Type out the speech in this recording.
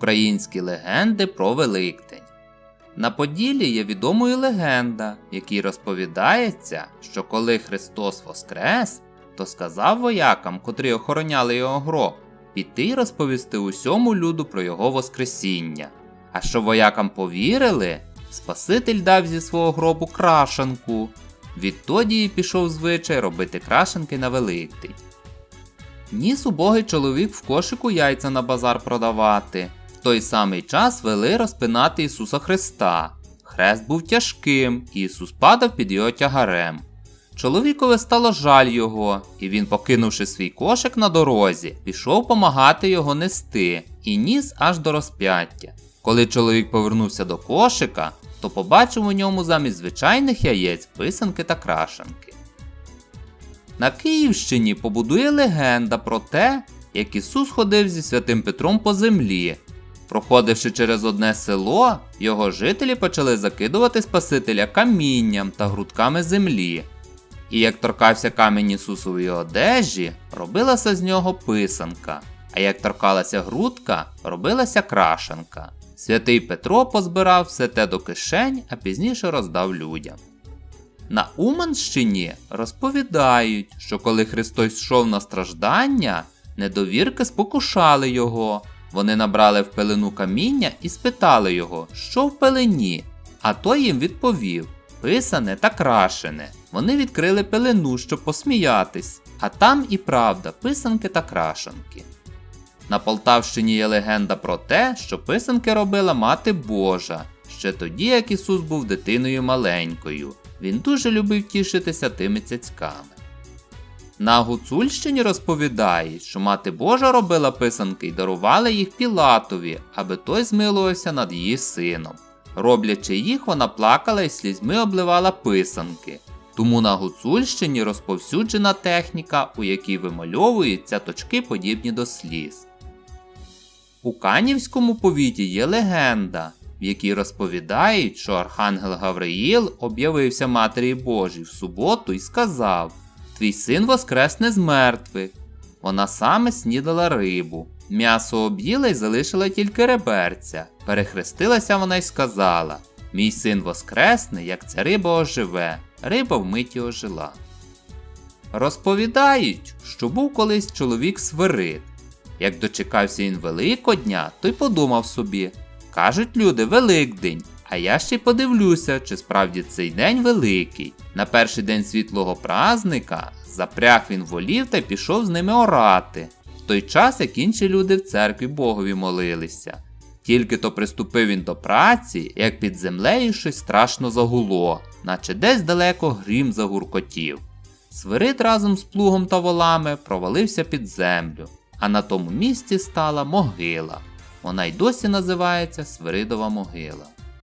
Українські легенди про Великдень. На Поділлі є відомою легенда, якій розповідається, що коли Христос воскрес, то сказав воякам, котрі охороняли його гроб, піти й розповісти усьому люду про його Воскресіння. А що воякам повірили, Спаситель дав зі свого гробу крашанку. Відтоді і пішов звичай робити крашенки на Великдень. Ніс убогий чоловік в кошику яйця на базар продавати. В той самий час вели розпинати Ісуса Христа. Хрест був тяжким, і Ісус падав під його тягарем. Чоловікові стало жаль його, і він, покинувши свій кошик на дорозі, пішов помагати його нести і ніс аж до розп'яття. Коли чоловік повернувся до кошика, то побачив у ньому замість звичайних яєць писанки та крашенки. На Київщині побудує легенда про те, як Ісус ходив зі святим Петром по землі. Проходивши через одне село, його жителі почали закидувати Спасителя камінням та грудками землі. І як торкався камінь Ісусової одежі, робилася з нього писанка, а як торкалася грудка, робилася крашенка. Святий Петро позбирав все те до кишень, а пізніше роздав людям. На Уманщині розповідають, що коли Христос йшов на страждання, недовірки спокушали його. Вони набрали в пелену каміння і спитали його, що в пелені. А той їм відповів: писане та крашене. Вони відкрили пелену, щоб посміятись, а там і правда писанки та крашенки. На Полтавщині є легенда про те, що писанки робила мати Божа, ще тоді, як Ісус був дитиною маленькою. Він дуже любив тішитися тими цяцьками. На Гуцульщині розповідають, що мати Божа робила писанки й дарувала їх Пілатові, аби той змилувався над її сином. Роблячи їх, вона плакала і слізьми обливала писанки. Тому на Гуцульщині розповсюджена техніка, у якій вимальовуються точки подібні до сліз. У Канівському повіті є легенда, в якій розповідають, що Архангел Гавриїл об'явився Матері Божій в суботу і сказав: Твій син воскресне з мертвих. Вона саме снідала рибу. М'ясо об'їла й залишила тільки реберця. Перехрестилася вона й сказала: Мій син воскресне, як ця риба оживе, риба вмиті ожила. Розповідають, що був колись чоловік свирид. Як дочекався він Великодня, то й подумав собі: кажуть люди, Великдень, а я ще й подивлюся, чи справді цей день великий. На перший день світлого празника запряг він волів та пішов з ними орати, в той час, як інші люди в церкві Богові молилися. Тільки то приступив він до праці, як під землею щось страшно загуло, наче десь далеко грім загуркотів. Свирид разом з плугом та волами провалився під землю, а на тому місці стала могила. Вона й досі називається Свиридова могила.